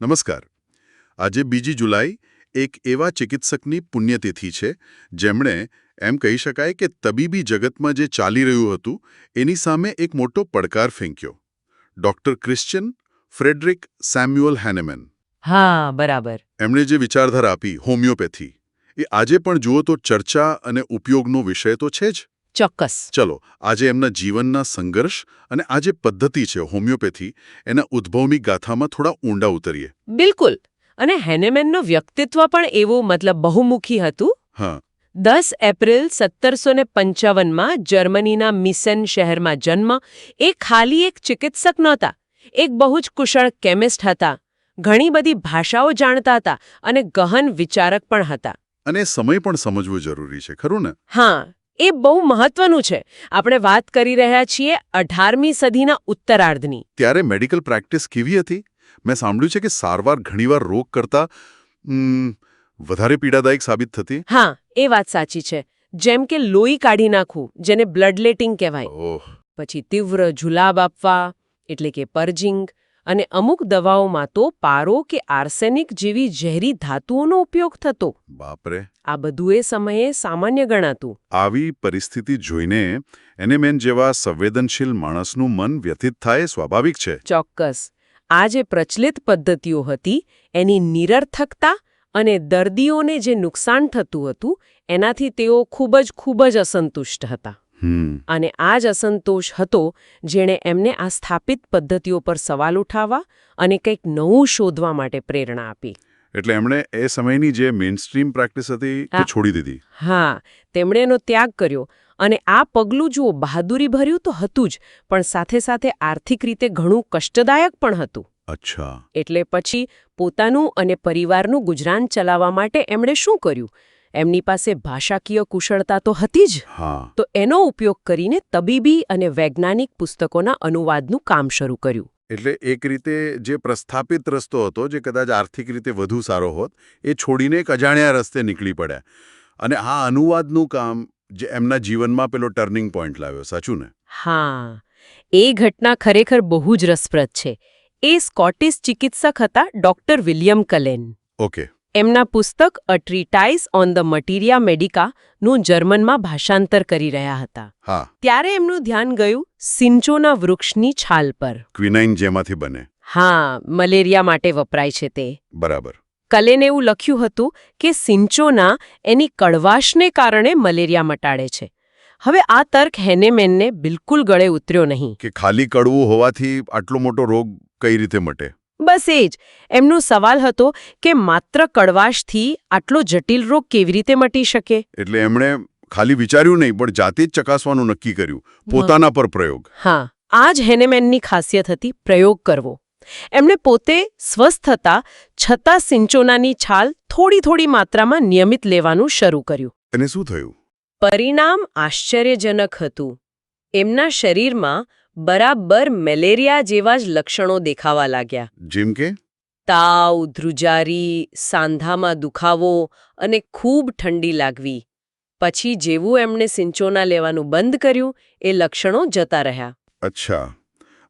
નમસ્કાર. આજે બીજી જુલાઈ એક એવા ચિકિત્સકની પુણ્યતિથિ છે જેમણે એમ કહી શકાય કે તબીબી જગતમાં જે ચાલી રહ્યું હતું એની સામે એક મોટો પડકાર ફેંક્યો. Doctor Christian Friedrich Samuel Hahnemann. હા બરાબર. એમણે જે વિચારધારા આપી હોમિયોપેથી એ આજે પણ જુઓ તો ચર્ચા અને ઉપયોગનો વિષય તો છે જ. ચોક્કસ. ચલો આજે એમના જીવનના સંઘર્ષ અને આ જે પદ્ધતિ છે હોમિયોપેથી એના ઉદ્ભવની ગાથામાં થોડા ઊંડા ઉતરીએ. બિલકુલ. અને હેનેમેનનું વ્યક્તિત્વ પણ એવું મતલબ બહુમુખી હતું. હા. દસ એપ્રિલ સત્તરસો ને પંચાવનમાં જર્મનીના મિસેન શહેરમાં જન્મ એ ખાલી એક ચિકિત્સક નહોતા. એક બહુ જ કુશળ કેમિસ્ટ હતા. ઘણી બધી ભાષાઓ જાણતા હતા અને ગહન વિચારક પણ હતા. અને સમય પણ સમજવું જરૂરી છે ખરું ને? હા. એ બહુ મહત્વનું છે. આપણે વાત કરી રહ્યા છીએ અઢારમી સદીના ઉત્તરાર્ધની. ત્યારે મેડિકલ પ્રેક્ટિસ કેવી હતી? મેં સાંભળ્યું છે કે સારવાર ઘણીવાર રોગ કરતા વધારે પીડાદાયક સાબિત થતી. હા એ વાત સાચી છે. જેમ કે લોહી કાઢી નાખવું જેને બ્લડલેટિંગ કહેવાય. પછી તીવ્ર જુલાબ આપવા એટલે કે પર્જિંગ અને અમુક દવાઓમાં તો પારો કે આર્સેનિક જેવી ઝેરી ધાતુઓનો ઉપયોગ થતો. બાપરે. આ બધું એ સમયે સામાન્ય ગણાતું. આવી પરિસ્થિતિ જોઈને એને મેન જેવા સંવેદનશીલ માણસનું મન વ્યથિત થાય સ્વાભાવિક છે. ચોક્કસ. આ જે પ્રચલિત પદ્ધતિઓ હતી એની નિરર્થકતા અને દર્દીઓને જે નુકસાન થતું હતું એનાથી તેઓ ખૂબ જ ખૂબ જ અસંતુષ્ટ હતા. અને આ જ અસંતોષ હતો જેણે એમને આ સ્થાપિત પદ્ધતિઓ પર સવાલ ઉઠાવવા અને કંઈક નવું શોધવા માટે પ્રેરણા આપી. એટલે એમણે એ સમયની જે મેઇનસ્ટ્રીમ પ્રેક્ટિસ હતી તે છોડી દીધી. હા તેમણે એનો ત્યાગ કર્યો. અને આ પગલું જુઓ બહાદુરી ભર્યું તો હતું જ પણ સાથે સાથે આર્થિક રીતે ઘણું કષ્ટદાયક પણ હતું. અચ્છા. એટલે પછી પોતાનું અને પરિવારનું ગુજરાન ચલાવવા માટે એમણે શું કર્યું? એમની પાસે ભાષાકીય કુશળતા તો હતી જ. તો એનો ઉપયોગ કરીને તબીબી અને વૈજ્ઞાનિક પુસ્તકોના અનુવાદનું કામ શરૂ કર્યું. એટલે એક રીતે જે પ્રસ્થાપિત રસ્તો હતો જે કદાચ આર્થિક રીતે વધુ સારો હોત એ છોડીને એક અજાણ્યા રસ્તે નીકળી પડ્યા. અને આ અનુવાદનું કામ જે એમના જીવનમાં પેલો ટર્નિંગ પોઈન્ટ લાવ્યો સાચું ને? હા. એ ઘટના ખરેખર બહુ જ રસપ્રદ છે. એ સ્કોટિશ ચિકિત્સક હતા ડોક્ટર વિલિયમ કલેન. ઓકે. એમના પુસ્તક અ ટ્રીટાઇસ ઓન ધ મટીરિયા મેડિકાનું જર્મનમાં ભાષાંતર કરી રહ્યા હતા. ત્યારે એમનું ધ્યાન ગયું સિંચોના વૃક્ષની છાલ પર. ક્વિનાઇન જેમાંથી બને. હા મલેરિયા માટે વપરાય છે તે. બરાબર. કલેને એવું લખ્યું હતું કે સિંચોના એની કડવાશને કારણે મલેરિયા મટાડે છે. હવે આ તર્ક હેનેમેનને બિલકુલ ગળે ઉતર્યો નહીં. કે ખાલી કડવું હોવાથી આટલો મોટો રોગ કઈ રીતે મટે? બસ એ જ. એમનો સવાલ હતો કે માત્ર કડવાશથી આટલો જટિલ રોગ કેવી રીતે મટી શકે? એટલે એમણે ખાલી વિચાર્યું નહીં પણ જાતે જ ચકાસવાનું નક્કી કર્યું. પોતાના પર પ્રયોગ. હા. આ જ હેનેમેનની ખાસિયત હતી પ્રયોગ કરવો. એમણે પોતે સ્વસ્થ હતા છતાં સિંચોનાની છાલ થોડી થોડી માત્રામાં નિયમિત લેવાનું શરૂ કર્યું. અને શું થયું? પરિણામ આશ્ચર્યજનક હતું. એમના શરીરમાં બરાબર મેલેરિયા જેવા જ લક્ષણો દેખાવા લાગ્યા. જેમ કે? તાવ ધ્રુજારી સાંધામાં દુખાવો અને ખૂબ ઠંડી લાગવી. પછી જેવું એમણે સિંચોના લેવાનું બંધ કર્યું એ લક્ષણો જતા રહ્યા. અચ્છા.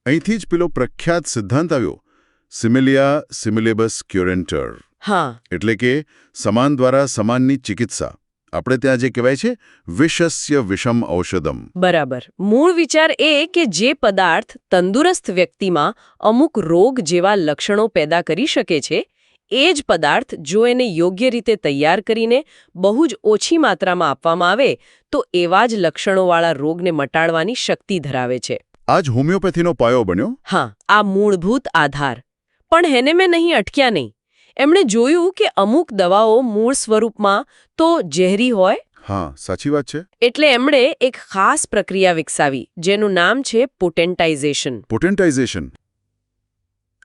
અહીંથી જ પેલો પ્રખ્યાત સિદ્ધાંત આવ્યો. સિમિલિયા સિમિલેબસ ક્યુરેન્ટર. હા. એટલે કે સમાન દ્વારા સમાનની ચિકિત્સા. આપણે ત્યાં જે કહેવાય છે વિશસ્ય વિષમ ઔષધમ. બરાબર. મૂળ વિચાર એ કે જે પદાર્થ તંદુરસ્ત વ્યક્તિમાં અમુક રોગ જેવા લક્ષણો પેદા કરી શકે છે એ જ પદાર્થ જો એને યોગ્ય રીતે તૈયાર કરીને બહુ જ ઓછી માત્રામાં આપવામાં આવે તો એવા જ લક્ષણોવાળા રોગને મટાડવાની શક્તિ ધરાવે છે. આ જ હોમિયોપેથીનો પાયો બન્યો? હા આ મૂળભૂત આધાર. પણ હેને મેં નહીં અટક્યા નહીં. એમણે જોયું કે અમુક દવાઓ મૂળ સ્વરૂપમાં તો ઝેરી હોય. હા સાચી વાત છે. એટલે એમણે એક ખાસ પ્રક્રિયા વિકસાવી જેનું નામ છે પોટેન્ટાઇઝેશન. પોટેન્ટાઇઝેશન.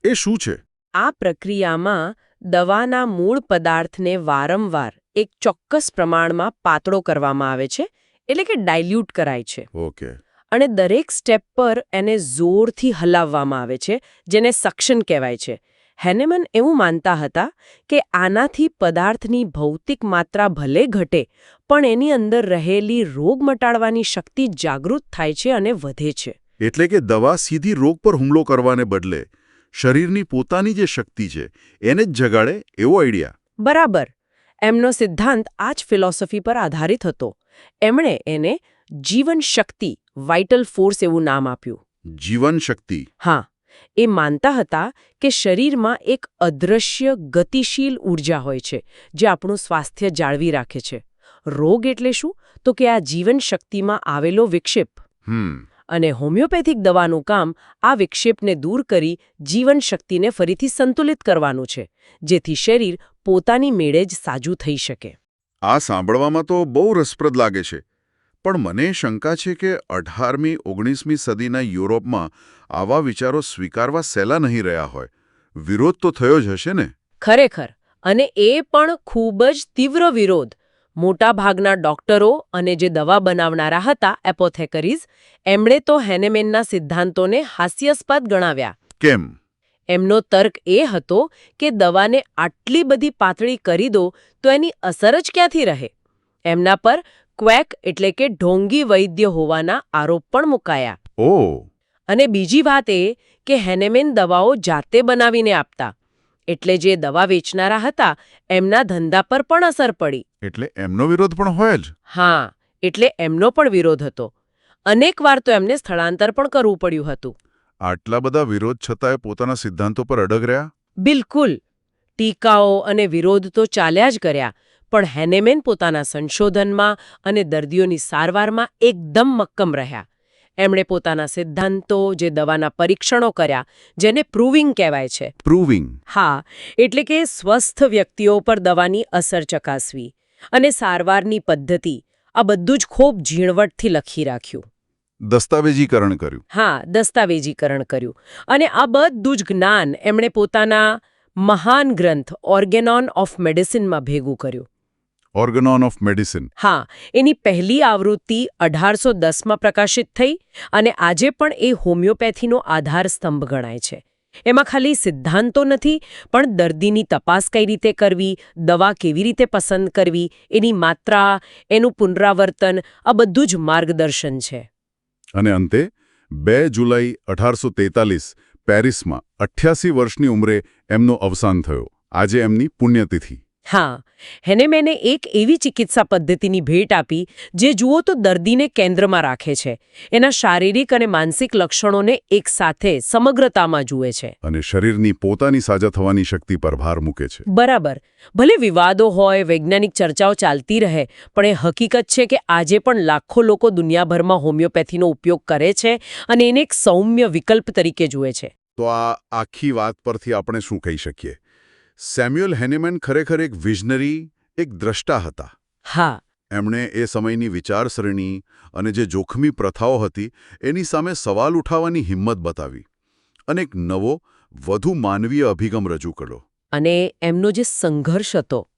એ શું છે? આ પ્રક્રિયામાં દવાના મૂળ પદાર્થને વારંવાર એક ચોક્કસ પ્રમાણમાં પાતળો કરવામાં આવે છે એટલે કે ડાયલ્યુટ કરાય છે. ઓકે. અને દરેક સ્ટેપ પર એને જોરથી હલાવવામાં આવે છે જેને સક્શન કહેવાય છે. હેનેમન એવું માનતા હતા કે આનાથી પદાર્થની ભૌતિક માત્રા ભલે ઘટે પણ એની અંદર રહેલી રોગ મટાડવાની શક્તિ જાગૃત થાય છે અને વધે છે. એટલે કે દવા સીધી રોગ પર હુમલો કરવાને બદલે શરીરની પોતાની જે શક્તિ છે એને જ જગાડે એવો આઈડિયા બરાબર. એમનો સિદ્ધાંત આ જ ફિલોસોફી પર આધારિત હતો. એમણે એને જીવન શક્તિ વાઇટલ ફોર્સ એવું નામ આપ્યું. જીવન શક્તિ હા. એ માનતા હતા કે શરીરમાં એક અદૃશ્ય ગતિશીલ ઊર્જા હોય છે જે આપણું સ્વાસ્થ્ય જાળવી રાખે છે. રોગ એટલે શું? તો કે આ જીવન શક્તિમાં આવેલો વિક્ષેપ. અને હોમિયોપેથિક દવાનું કામ આ વિક્ષેપને દૂર કરી જીવન શક્તિને ફરીથી સંતુલિત કરવાનું છે જેથી શરીર પોતાની મેળે જ સાજું થઈ શકે. આ સાંભળવામાં તો બહુ રસપ્રદ લાગે છે. પણ મને શંકા છે કે અઢારમી ઓગણીસમી સદીના યુરોપમાં આવા વિચારો સ્વીકારવા સહેલા નહીં રહ્યા હોય. વિરોધ તો થયો જ હશે ને? ખરેખર અને એ પણ ખૂબ જ તીવ્ર વિરોધ. મોટાભાગના ડોક્ટરો અને જે દવા બનાવનારા હતા એપોથેકરીઝ એમણે તો હેનેમેનના સિદ્ધાંતોને હાસ્યાસ્પદ ગણાવ્યા. કેમ? એમનો તર્ક એ હતો કે દવાને આટલી બધી પાતળી કરી દો તો એની અસર જ ક્યાંથી રહે? એમના પર ક્વેક એટલે કે ઢોંગી વૈદ્ય હોવાના આરોપ પણ મુકાયા. ઓ. અને બીજી વાત એ કે હેનેમેન દવાઓ જાતે બનાવીને આપતા. એટલે જે દવા વેચનારા હતા એમના ધંધા પર પણ અસર પડી. એટલે એમનો વિરોધ પણ હોય જ. હા એટલે એમનો પણ વિરોધ હતો. અનેકવાર તો એમને સ્થળાંતર પણ કરવું પડ્યું હતું. આટલા બધા વિરોધ છતાંય પોતાના સિદ્ધાંતો પર અડગ રહ્યા? બિલકુલ. ટીકાઓ અને વિરોધ તો ચાલ્યા જ કર્યા. પણ હેનેમેન પોતાના સંશોધનમાં અને દર્દીઓની સારવારમાં એકદમ મક્કમ રહ્યા. એમણે પોતાના સિદ્ધાંતો જે દવાના પરીક્ષણો કર્યા જેને પ્રૂવિંગ કહેવાય છે. પ્રૂવિંગ. હા એટલે કે સ્વસ્થ વ્યક્તિઓ પર દવાની અસર ચકાસવી અને સારવારની પદ્ધતિ. આ બધું જ ખૂબ ઝીણવટથી લખી રાખ્યું. દસ્તાવેજીકરણ કર્યું. હા દસ્તાવેજીકરણ કર્યું. અને આ બધું જ જ્ઞાન એમણે પોતાના મહાન ગ્રંથ ઓર્ગેનોન ઓફ મેડિસિનમાં ભેગું કર્યું. ઓર્ગનોન ઓફ મેડિસિન હા એની પહેલી આવૃત્તિ અઢારસો દસમાં પ્રકાશિત થઈ અને આજે પણ એ હોમિયોપેથીનો આધાર સ્તંભ ગણાય છે. એમાં ખાલી સિદ્ધાંતો નથી પણ દર્દીની તપાસ કઈ રીતે કરવી દવા કેવી રીતે પસંદ કરવી એની માત્રા એનું પુનરાવર્તન આ બધું જ માર્ગદર્શન છે. અને અંતે બે જુલાઈ અઢારસો પેરિસમાં અઠ્યાસી વર્ષની ઉંમરે એમનું અવસાન થયું. આજે એમની પુણ્યતિથિ. હા હેને મેને એક એવી ચિકિત્સા પદ્ધતિની ભેટ આપી જે જુઓ તો દર્દીને કેન્દ્રમાં રાખે છે. એના શારીરિક અને માનસિક લક્ષણોને એક સાથે સમગ્રતામાં જુએ છે. અને શરીરની પોતાની સાજા થવાની શક્તિ પર ભાર મૂકે છે. બરાબર. ભલે વિવાદો હોય વૈજ્ઞાનિક ચર્ચાઓ ચાલતી રહે પણ એ હકીકત છે કે આજે પણ લાખો લોકો દુનિયાભરમાં હોમિયોપેથીનો ઉપયોગ કરે છે અને એને એક સૌમ્ય વિકલ્પ તરીકે જુએ છે. તો આ આખી વાત પરથી આપણે શું કહી શકીએ? સેમ્યુઅલ હેનેમેન ખરેખર એક વિઝનરી એક દ્રષ્ટા હતા. હા. એમણે એ સમયની વિચારસરણી અને જે જોખમી પ્રથાઓ હતી એની સામે સવાલ ઉઠાવવાની હિંમત બતાવી અને એક નવો વધુ માનવીય અભિગમ રજૂ કર્યો. અને એમનો જે સંઘર્ષ હતો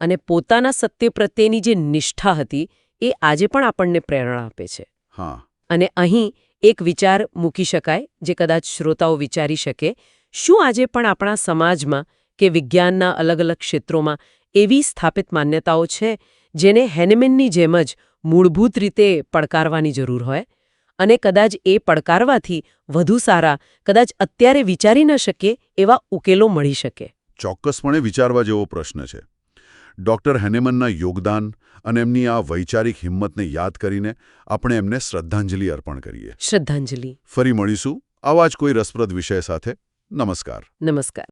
અને પોતાના સત્ય પ્રત્યેની જે નિષ્ઠા હતી એ આજે પણ આપણને પ્રેરણા આપે છે. હા. અને અહીં એક વિચાર મૂકી શકાય જે કદાચ શ્રોતાઓ વિચારી શકે શું આજે પણ આપણા સમાજમાં કે વિજ્ઞાનના અલગ અલગ ક્ષેત્રોમાં એવી સ્થાપિત માન્યતાઓ છે જેને હેનેમેનની જેમ જ મૂળભૂત રીતે પડકારવાની જરૂર હોય? અને કદાચ એ પડકારવાથી વધુ સારા કદાચ અત્યારે વિચારી ન શકીએ એવા ઉકેલો મળી શકે? ચોક્કસપણે વિચારવા જેવો પ્રશ્ન છે. ડોક્ટર હેનેમનના યોગદાન અને એમની આ વૈચારિક હિંમતને યાદ કરીને આપણે એમને શ્રદ્ધાંજલિ અર્પણ કરીએ. શ્રદ્ધાંજલિ. ફરી મળીશું આવા જ કોઈ રસપ્રદ વિષય સાથે. નમસ્કાર. નમસ્કાર.